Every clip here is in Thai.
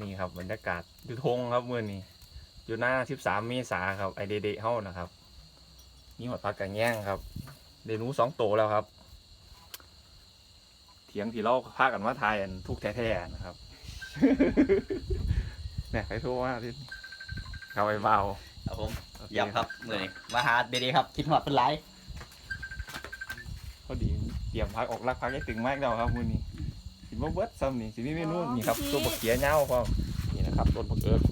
นี่ครับบรรยากาศอยู่ทงครับมื่อนี้อยู่หน้าสิบสามเมษาครับไอเดเดเฮ้านะครับนี่หัวปลากระแง่งครับเดนูสองโตวแล้วครับ เถียงที่เราพากันว่าทายอันทุกแท้ๆนะครับเนี่ยใครโทรว่าที่เข้าไปเบาครับผมโอเคย้ำครับมือนี้มาหาเดๆครับคิดหอดเป็นไรเขาดีเตรียมพักออกรักพักให้ตึงมากแล้วครับมื่อนี้ สิบ่เบิดซ้ำนี่สิมีเมนูนี่ครับตัวบักเขียเน่าพร้อมนี่นะครับต้นบักเอิร์ก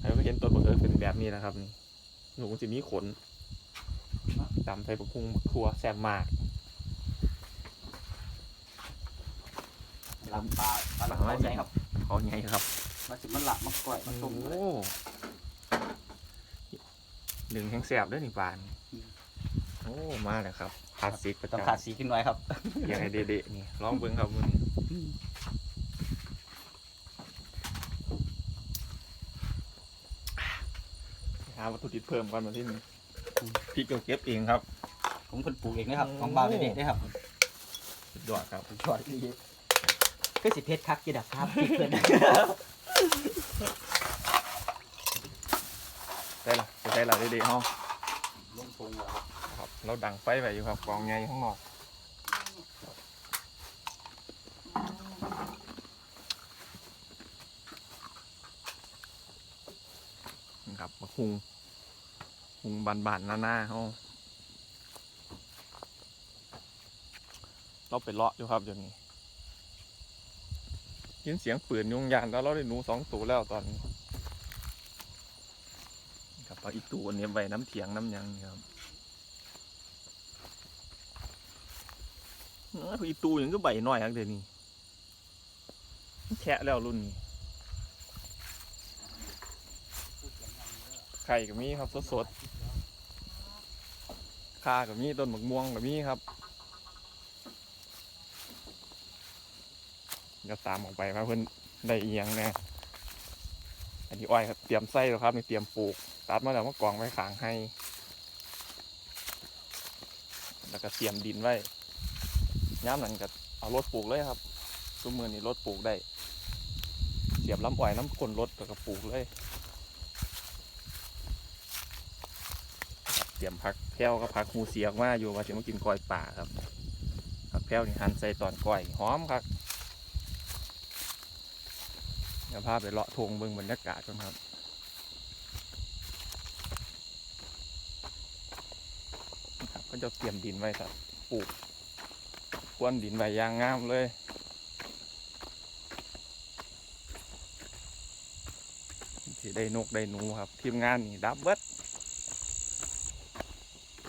ให้เราเห็นต้นบักเอิร์กเป็นแบบนี้นะครับนี่หนูสิมีขนดำใส่บักพุงบักทัวแซ่บมากลำปลาปลาเขาใช่ครับเขาใหญ่ครับมาสิมันหลับมาก่อยมาต้มเลยโอ้หนึ่งแห้งแสบด้วยนี่ปานโอ้มาแล้วครับคลาสสิกประต้องจำขาดสีขึ้นไว้ครับยังไงเด็ๆนี่ลองเบิ้งครับมึง หาวัตถุดิบเพิ่มก่อนมาที่นี่พริกเราเก็บเองครับ ผมเพิ่นปลูกเองนะครับโอ้ของบ้านเด็ดๆด้วยครับสุดยอดครับชอดดีก็สิเพชรคักจีดับครับพี่เพื่อนได้ละจะได้ละเด็ๆห้องลงพุงแล้วครับครับ เราดังไฟไว้อยู่ครับกองใหญ่ข้างนอก นี่ครับมาคุงคุงบานๆหน้าๆเขาเราไปเลาะอยู่ครับเดี๋ยวนี้ยินเสียงปืนยุงยานแล้วเราได้หนูสองตัวแล้วตอนนี้ครับเอาอีกตัวนี้ไว้น้ำเถียงน้ำยังนี่ครับอีตัวหยังก็ใบน้อยครับเดี๋ยวนี้แฉะแล้วรุ่นนี้ ไข่ก็มีครับสดๆข่าก็มีต้นหมกม่วงก็มีครับเดี๋ยวตามออกไปว่าเพิ่อนได้อียงแน่อันนี้อ้อยครับเตรียมไส้แล้วครับนี่เตรียมปลูก ตัดมาแล้วมากองไว้ขางให้ แล้วก็เตรียมดินไว้ย้ำนั้นก็เอารถปลูกเลยครับทุกมือนี่รถปลูกได้ เสียบลำอ้อยน้ำก้นรถแล้วก็ปลูกเลย เตรียมผักแพ้วกับผักหูเสียออกมาอยู่ว่าจะมากินก้อยป่าครับผักแพ้วนี่หั่นใส่ตอนก้อยหอมครับเดี๋ยวพาไปเลาะทงเบิ่งบรรยากาศกันครับครับก็จะเตรียมดินไว้ครับปลูกควนดินไว้ย่างงามเลยสิได้นกได้หนูครับ ทีมงานนี่ดับเบิด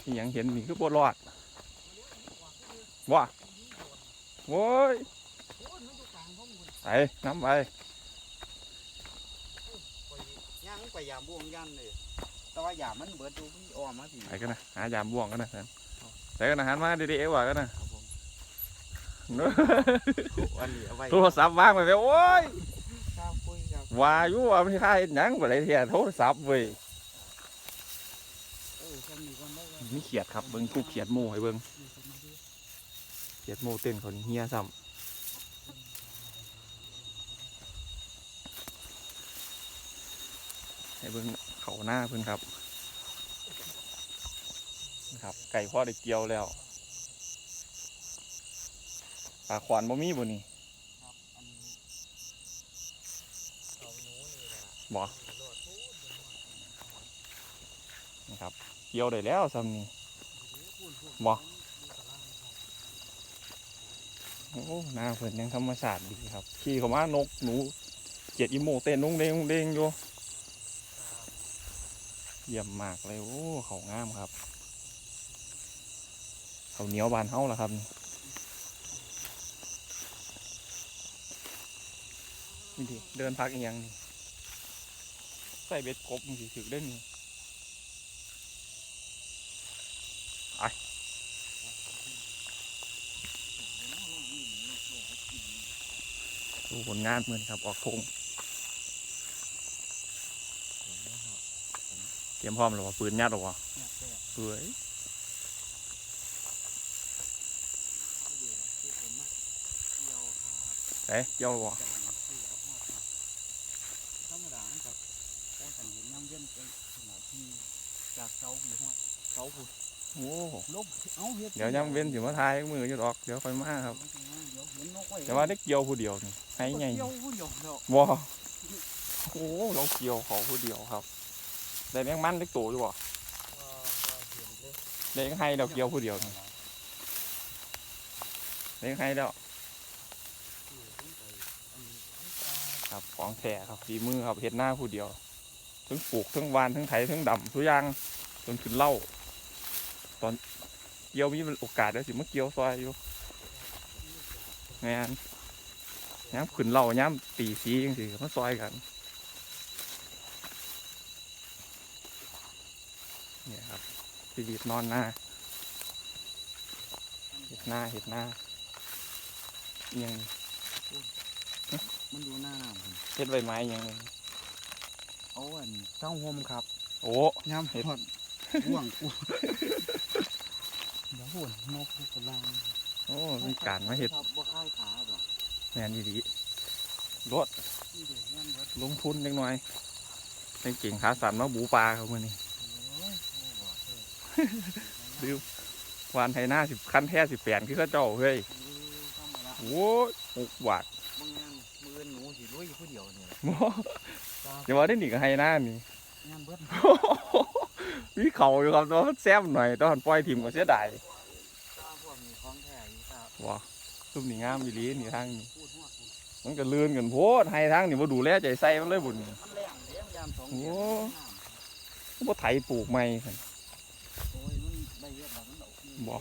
ที่ยังเห็นนี่คือบรอดว่าโว้ยไปน้ำไปย่างไปยามบ่วงยันเลยแต่ว่ายามมันเบิดดูมันอ้อมมาสิไปกันนะหายามบ่วงกันนะไปกันนะหันมาดีๆเอว่ากันนะวันนี้เอาไว้โทรศัพท์วางไปแล้วโอ้ยข้าวคุยครับว่าอยู่ว่าไม่ใช่หนังอะไรเทียโทรศัพท์เว้ย เออแค่นี้ก่อนไมีเขียดครับเบิ้งกูเขียดหมูให้เบิ้งเขียดหมูเต้นเขานี่เฮียซ้ำให้เบิ้งเขาหน้าเพิ่นครับนะครับ ไก่พ่อได้เกี่ยวแล้วปลาขวานบ่มีบ่นี่อันนี้บ่โลดโอ้ยนะครับ กี่ยวได้แล้วซ้ำนี่บ่โอ้หน้าเพิ่นยังธรรมชาติดีครับ ขี่เขามานกหนูเกียดอีโมเต้นนุ่งเด้งเด้งอยู่เยี่ยมมากเลยโอ้เขางามครับเขาเหนียวบานเฮาล้วครับนี่เดินพักอีกยังนี่ใส่เบ็ดกบมันสิถึกได้นี่ไป ดูผลงานเหมือนครับออกทงเตรียมพร้อมหรือว่าปืนยัดหรือวะเนี่ยแซ่บเฮ้ยที่เดียวที่ผมมักเกี่ยวครับเอ๊ะเกี่ยวหรือวะจานที่เอาหอดมาไปขนาดที่จากเสาอยู่หัวเสาผุดโอ้ลบเอาเฮ็ดเดี๋ยวย้ำเว้นสิมาทายมืออยู่ดอกเดี๋ยวค่อยมาครับเดี๋ยวเห็นนกไว้แต่ว่าได้เกี่ยวผู้เดียวนี่ ให้ไงเกี่ยวผู้เดียวแล้วว้าโอ้เราเกี่ยวเขาผู้เดียวครับ ได้แมงมันได้ตัวอยู่บ่ว่าว่าเห็นเลยได้ยังให้เราเกี่ยวผู้เดียวนี่ได้ยังให้แล้วครับของแท้ครับฝีมือครับเฮ็ดหน้าผู้เดียวทั้งปลูกทั้งหวานทั้งไถทั้งดำทุกอย่างจนขึ้นเหล่า ตอนเกี่ยวมีโอกาสแล้วสิมาเกี่ยวซอยอยู่งาน ย้ำขึ้นเหล่าย้ำตีสีจังสิมาซอยกันเนี่ยครับชีวิตนอนหน้าเห็ดหน้าเห็ดหน้าอิหยังมันอยู่หน้าน้ำพุ่นเห็ดใบไม้อิหยังเอาอันเจ้าห่มครับ โอ้ย่ำเฮ็ดหอดห่วงกูเดี๋ยวหุ่นนกกำลังโอ้มีการมาเห็ดครับบ่ค่ายขาบ่ แมนดีรถนี่เดี๋ยวย่ำเบิดลงทุนเล็กน้อยเป็นเก่งขาสั่นมาบูปลาเขามื่อนี้โอ้ยโอ้บ่เออดื้อวานไทยหน้าสิบคันแท้สิบแปดคือเขาเจ้าเฮ้ยเออทำมาละโอ้ยหกบาทบางงานมือหนูสิลุยผู้เดียวนี่แหละโอ้อย่าว่าได้หนีกับไฮหน้านี่งานเบิดวิเขาอยู่ครับแตัวาแซมหน่อยตอนปล่อยทีมก็เสียดายตาพวกมีของแท้อยู่ครับว้า ซุ่มนี่งามอีหลีนี่ทางนี่มันก็เลื่อนกันโพดให้ทางนี่มาดูแลใจใส่มันเลยบุญโอ้อนบ่ไถปลูกใหม่ซั่นบอก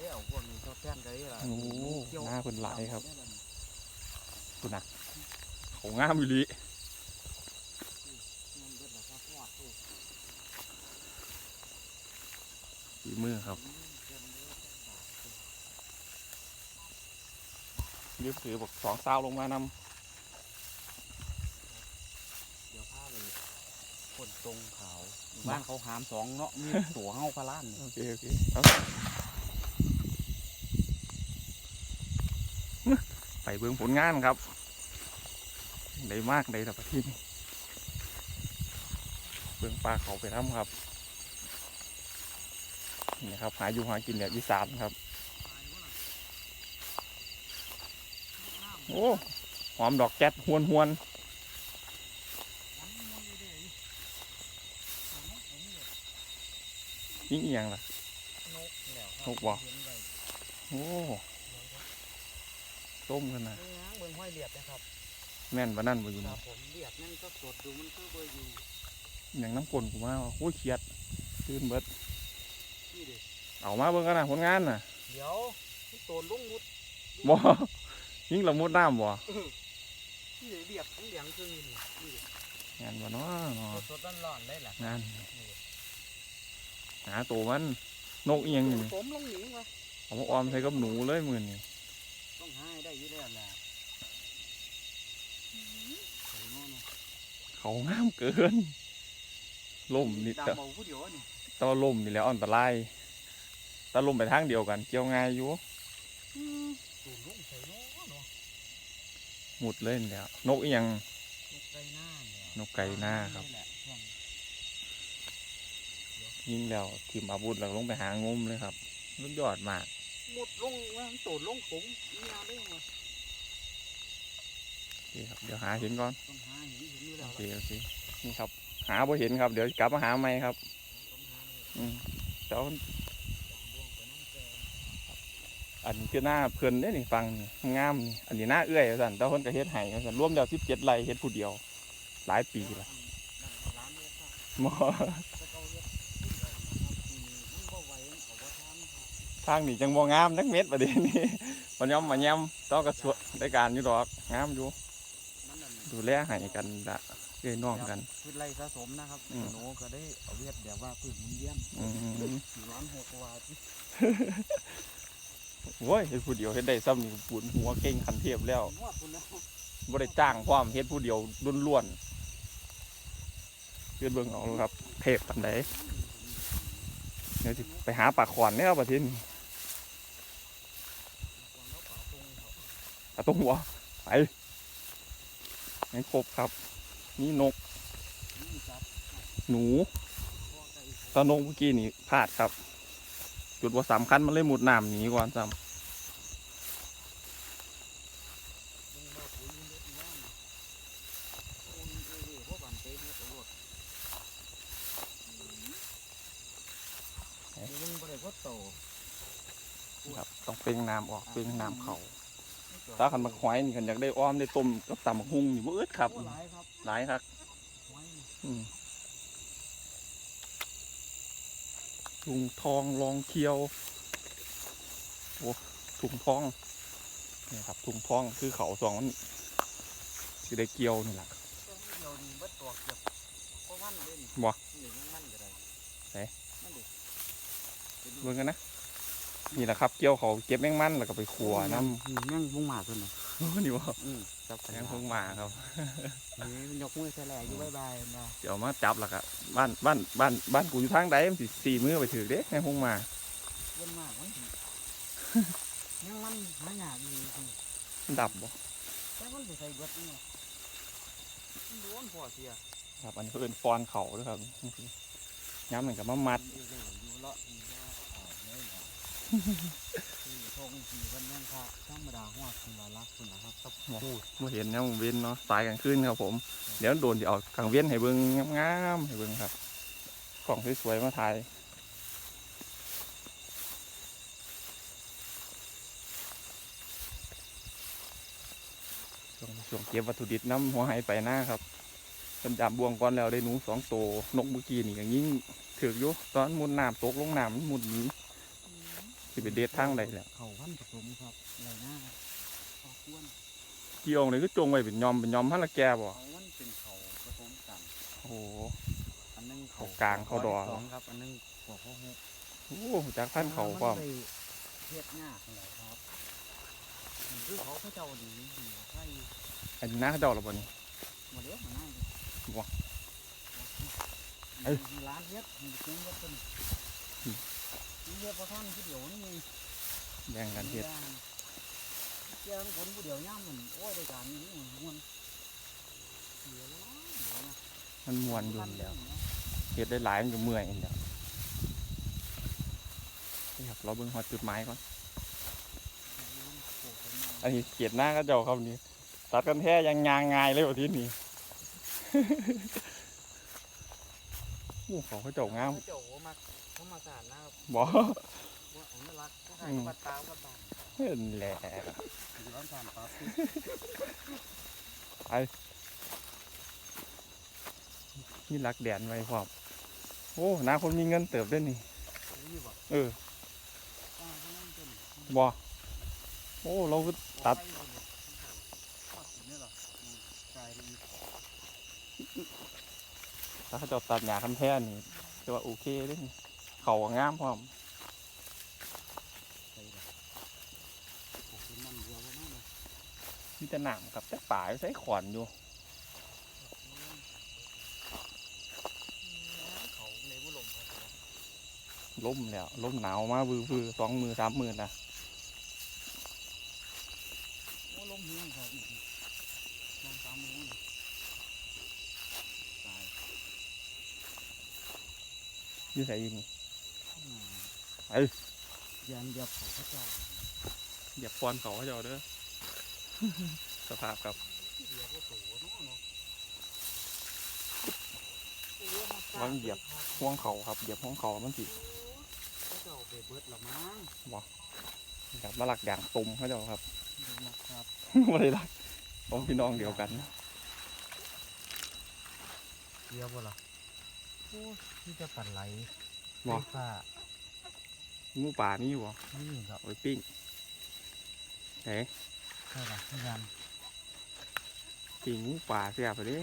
นี้ชอบแท่นได้ล่ะโอ้หน้าเพิ่นหลายครับคุณน่ะเขางามอีหลีฝีมือครับ อืมเต็มเลยบาทเลย รีบถือบอกสองซาวลงมานเดี๋ยวพาไปคนตรงเขาบ้านเขาหามสองเนาะมีตัวเฮาพะล้านำนี่โอเคโอเคเอาไปเบิ่งผลงานครับได้มากได้แต่ประทีนี่เบิ่งปลาเขาไปทำครับนี่ครับหาอยู่หากินแบบอีสานครับ โอ้หอมดอกแก๊สหวนหวนๆยิ่งเอียงล่ะนกแล้วครับนกบ่เห็นไว้โอ้ต้มกันนะเบิ่งหางเบิ่งห้อยเลียดนะครับแม่นปานนั่นบ่อยู่ครันี่บผมเลียดนั่นก็สดดูมันคือเบอร์อยู่อย่างน้ำกลนกูมาว่าโอ้ยเครียดตื่นเบิดนี่เด็เอามาเบิ่งกันนะผลงานน่ะ เดี๋ยวที่โตนลุงมุดบ่ ยิ่งละมุดน้ำบ่ที่เลียดทั้งเหลียงคือนี่นี่นี่เด็งานบ่เนาะเนาะสดๆร้อนๆได้แหละงานนี่เด้หาตัวมันนกเอียงอยู่นี่ผมลงหนีวะเอามาออมใส่กับหนูเลยมื้อนี้ต้องหาให้ได้อยู่แล้วแหละใส่หม้อเนาะเขางามเกินล่มนี่ดำแต่เอาผู้เดียวนี่แตว่าล่มนี่แหล้วอันตรายแต่ล่มไปทางเดียวกัน เกี่ยวง่ายอยู่ ตูนลุงใส่เนาะเนาะ หมุดเลยนี่แหล้วนกเอียงนกไก่หน้าเนี่ยนกไก่หน้าครับนี่แหละช่วงยิงแล้วทีมอาวุธแล้วลงไปหางมเลยครับสุดยอดมากมุดลงว่ามันตูนลงผมนี่นาได้ไงโอเคครับเดี๋ยวหาเห็นก่อนต้องหาเห็นเห็นอยู่แล้โอวเคโอเคนี่ครับ หาบ่เห็นครับ เดี๋ยวกลับมาหาใหม่ครับต้องหาเลยอืมเดี๋ยว ดวงไปน้ำแกง อันคือหน้าเพิ่นได้นี่ฟังนี่งามนี่อันนี้หน้าเอื้อยว่าสั่นแต่เพิ่นก็เฮ็ดให้ว่าสั่นรวมแล้ว17ไร่เฮ็ดผู้เดียว หลายปีละร้านเนี่ยครับหมอแต่เขาเฮ็ดขึ้นไปนะครับปีนี้มันบ่ไหวมันเอาบ่ทันครับทางนี่จังบ่งามนักเม็ดประเด็นนี้มันยอมมาแย้มต้องกระสวได้การอยู่ดอกงามอยู่มันนั่นดูแลให้กันละเอ้ยน้องกันพืชไรสะสมนะครับอืมหนูก็ได้เอาเวียดแบบว่าพืชหมุนเวียนอืมสี่ร้านหกว่าที่ โว้ยเฮ็ดผู้เดียวเฮ็ดได้ซ้ำนี่ปุ่นหัวเก่งขันเทพแล้วงวดคุณแล้วบ่ได้จ้างความเฮ็ดผู้เดียวล้วนๆเพื่อนเบิ่งเอาครับ เทพปันใดเดี๋ยวสิไปหาปลาขวานเนี่ยครับประเทศนี้ก่อนแล้วป่าตรงหัวไปให้ครบครับ นี่นก หนูตอนงเมื่อกี้นี่พลาดครับ จุดว่าสำคัญมันเลยหมุดน้ำหนีก่อนซ้มึงมางเด็ดอีว่านโอ้ยเอ้ยเอ้ยพวกบันเต้เม็ดเอารวดเดี๋ยวมึงบ่ได้พดโตำครับต้องเป่งน้ำออกเป่งน้ำเขาถ้าขันมาควายนี่ขันอยากได้อ้อมได้ต้มกับตำบักหุ่งนี่บ่อึดครับ หลายครับ หลายครับ ไว้นี่ อืม ถุงทองรองเคียวโอ้ถุงทองนี่ครับถุงทองคือเขาสองมันสิได้เกี่ยวนี่แหละเจ้าให้เดียวนี่เบิดตัวเกือบเพราะมันเล่นบ่นี่ยังมันก็ได้ไหนนั่นดิเป็นดูเบิ่งกันนะนี่แหละครับ เกี่ยวเขาเก็บแมงมันแล้วก็ไปขัวน้อืมแม่งพุ่งมาขึ้นเลยำ นี่ว่าอืมจับแมงเพิ่งมาครับนี่มันยกมือแฉลอยู่บายบายนะเดี๋ยวมาจับแล้วก็บ้านบ้านบ้านบ้านกูอยู่ทางใดมันสิสี่มือไปถือเด้แมงเพิ่งมาเว้นมากมันสิยังมันหายากอยู่สิมันดับบ่แต่มันไปใส่เบิดนี่มันโดนพอเสียครับอันนี้เพิ่นฟอนเขาด้วยครับย้ำหนึ่งกับมามัด ทงสีวันแม่งค่ะธรรมดาหัวคุณละรักคุณนะครับกับพูดมาเห็นเนี่ยเว้นเนาะสายกันขึ้นครับผม เดี๋ยวโดนจะเอากลางเว้นให้เบิ่งงามๆให้เบิ่งครับกล่องสวยๆมาถ่ายช่วงเก็บวัตถุดิบน้ำหัวไหไปหน้าครับเป็นจับบวงก่อนแล้วได้หนูสองตัวนกเมื่อกี้นี่ก็ยิ่งถือยู่ตอนมุดน้ำตกลงน้ำมุดหนี สิไปเด็ดทางใดแหละเขาพันผสมครับไรหน้าออกวนเกี่ยวเลยก็จงไว้เป็นยอมเป็นยอมพันละแกบ่เขามันเป็นเขาผสมกันโอ้โหอันนึงเขากลางเขาดอสองครับ อันนึงหัวเขาหกโอ้โหจากพันเขาพร้อมนเลยเทียบหน้าเลยครับมันคือเขาเขาเจ้าดีดีใช่อันนี้หน้าเขาเจ้าหรอบ่นี่ มาเลี้ยงมาหน้าว้าเอ้ย ร้านเฮ็ดมีเสียงเฮ็ดเป็น เฮ็ดประท่านผู้เดียวนี่แบ่งกันเฮ็ดเจ้าคนผู้เดียวย่างมันโอ้ยได้การนี้มันม่วนเดี๋ยวแล้วเดี๋ยวนะมันมวนอยู่แล้วเฮ็ดได้หลายมันก็เมื่อยอีกแล้วนี่ครับเราเบิ่งฮอดจุดหมายก่อน อันนี้เกียดหน้าเขาเจ้าครับนี่ตัดกันแท้ยังยางงายเลยว่าที่นี่โอ้เขาเขาเจ้างาม เจ้ามาเขามาสานนะครับบ่ว่าผมน่ารักก็ใครก็มาตามก็ตามเห็นแหละอยู่ร้านสานปั๊บนี่รักแดนไว้พร้อมโอ้หน้าคนมีเงินเติบด้วยนี่นี่บ่เอออ่าเขานั่งเป็นบ่โอ้เราก็ตัดนี่เหรออืมกลายเป็นถ้าเขาเจะตัดหญ้าคันแท้นี่จะว่าโอเคเด้นี่ เขาก็งามพร้อมมีแต่หนามกับแต่ป่าใส่ขอนอยู่ล่มแล้วล่มหนาวมาบือบือสองมือสามมือนะโอ้ลมเฮียงครับลองตามมือตายอยู่ใส่ยู่นี่ ไอ้ยันเดียบเขาพระเจ้าอย่าปอนเขาเขาเจ้าเด้อ สภาพครับเดียบก็โตเนาะเนาะวางเหยียบห่วงเขาครับเหยียบห่วงเขามันสิพระเจ้าไปเบิดละมั้งครับมาหลักอย่างตุ่มเขาเจ้าครับเดี๋ยวนะครับไม่ได้รักของพี่น้องเดียวกันเดียบบ่ล่ะโอ้ที่จะปั่นไหลบ่ไฟฟ้า งูป่ามีอยู่บ่นี่ครับเอาไปปิ้งไหนใช่ป่ะพี่ยันปิ้งงูป่าเสียไปเด้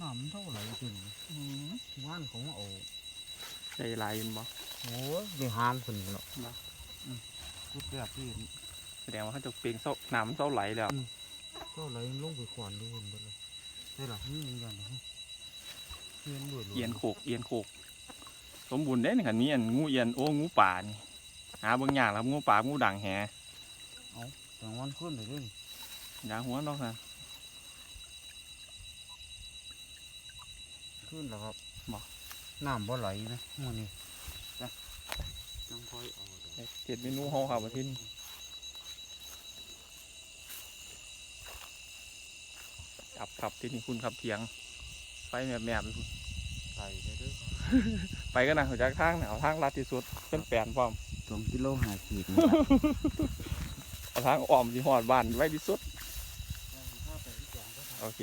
น้ำมันเท่าไหร่จริงว่านของโอ้ใจลายอยินบ่โหได้หานคนเนาะบ่พูดแบบที่แสดงว่าเขาจะปิ้งเศร้าน้ำเศร้าไหลแล้วก็ไหลลงไปขวานดูคนเบิดเลยใช่หรอนี่มันยันเหรอ เอียนด้วยเอียนโขกเอียนโขกสมบูรณ์เด้นี่ขันนี้อันงูเอียนโอ้งูป่านี่หาเบิ่งยากแล้วงูป่างูด่างแหแต่วันขึ้นเลยด้วยอย่าหัวเนาะนะขึ้นแล้วครับบ่น้ำบ่ไหลไหมมื้อนี้จ้ะน้องค่อยเอาเด้อเจ็ดเมนูเฮาครับอาทิตย์นี้จับครับที่นี่คุณครับเทียง ไปแมบๆอยู่ใส่ได้เด้วยไปกันนะหัวจักทางเนี่ยเอาทางลัดที่สุดเป็นแปลนพร้อมสองกิโลห้าขีดเอาทางอ้อมที่หอดบ้านไว้ที่สุดโอเค